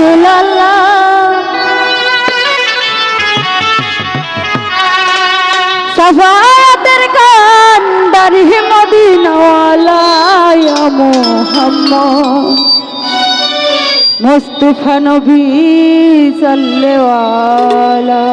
রাসূলুল্লাহ। সাফায়াতের কান্দারি মদিনাওয়ালা ইয়া মুহাম্মদ। মুস্তাফা নবী সাল্লেওয়ালা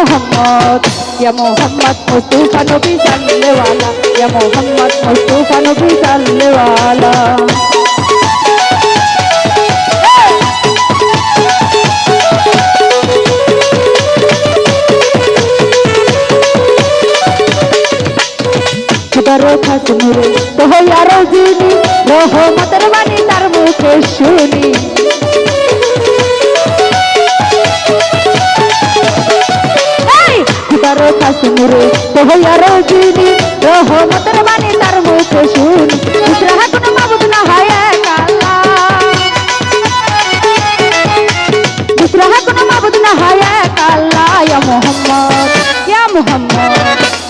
ইয়া মুহাম্মদ ইয়া মুহাম্মদ মুস্তাফা নবী সাল্লেওয়ালা ইয়া মুহাম্মদ মুস্তাফা নবী সাল্লেওয়ালা খবর খাসমুরে তো হইয়ার জিনি রহমতের বাণী তার মুখে শুনি হইয়ার জিনি রহমতের বাণী তার মুখে শুন। ইসরাহা কোনো মাবুদ না হয় এক ইসরাহা কোনো মাবুদ না হয় এক আল্লাহ ইয়া মোহাম্মদ ইয়া মোহাম্মদ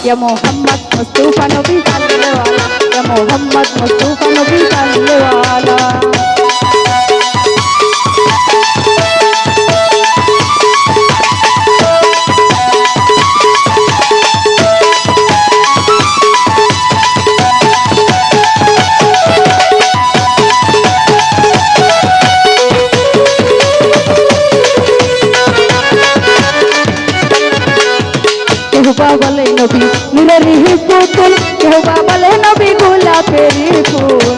ইয়া মোহাম্মদ, মুস্তাফা নবী সাল্লাল্লাহু আলাইহি ইয়া মোহাম্মদ, মুস্তাফা নবী সাল্লাল্লাহু আলাইহি কেহবা বলে নবী নুরের হি পুতুল কেহবা বলে নবী গোলাপের ফুল।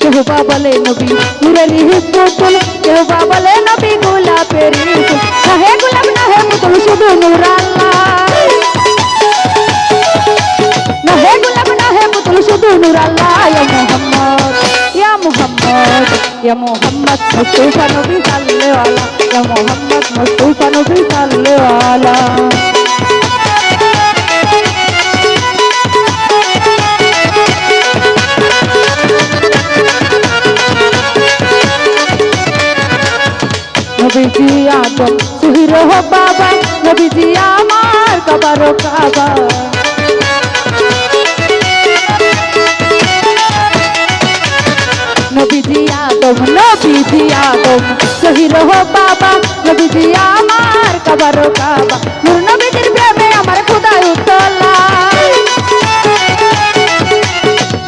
কেহবা বলে নবী নুরের হি পুতুল কেহবা বলে নবী গোলাপের ফুল। নাহে গোলাপ, নাহে পুতুল শুধু নূর ইয়া মুহাম্মদ মুস্তাফা নবী সাল্লাল্লাহু আলাইহি ইয়া মুহাম্মদ মুস্তাফা নবী সাল্লাল্লাহু আলাইহি নবীজি আদম সুহির বাবা নবীজি আমার কবর কাবা নবীজি আদম শহীদ হো বাবা নবীজি আমার কবর কাবা নূর নবীজির প্রেমে আমার খুদাই উতলা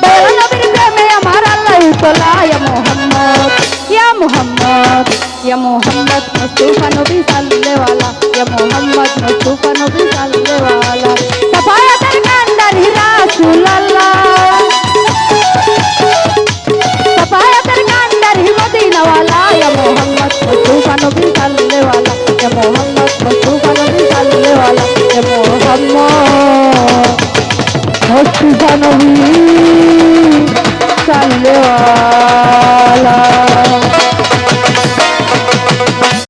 বড় নবীর প্রেমে আমার আল্লাহ উতলা ইয়া মুহাম্মদ ইয়া মুহাম্মদ ইয়া মুহাম্মদ মুস্তাফা নবী সাল্লাল্লাহু আলাইহি ইয়া মুহাম্মদ মুস্তাফা নবী সাল্লাল্লাহু আলাইহি जानवी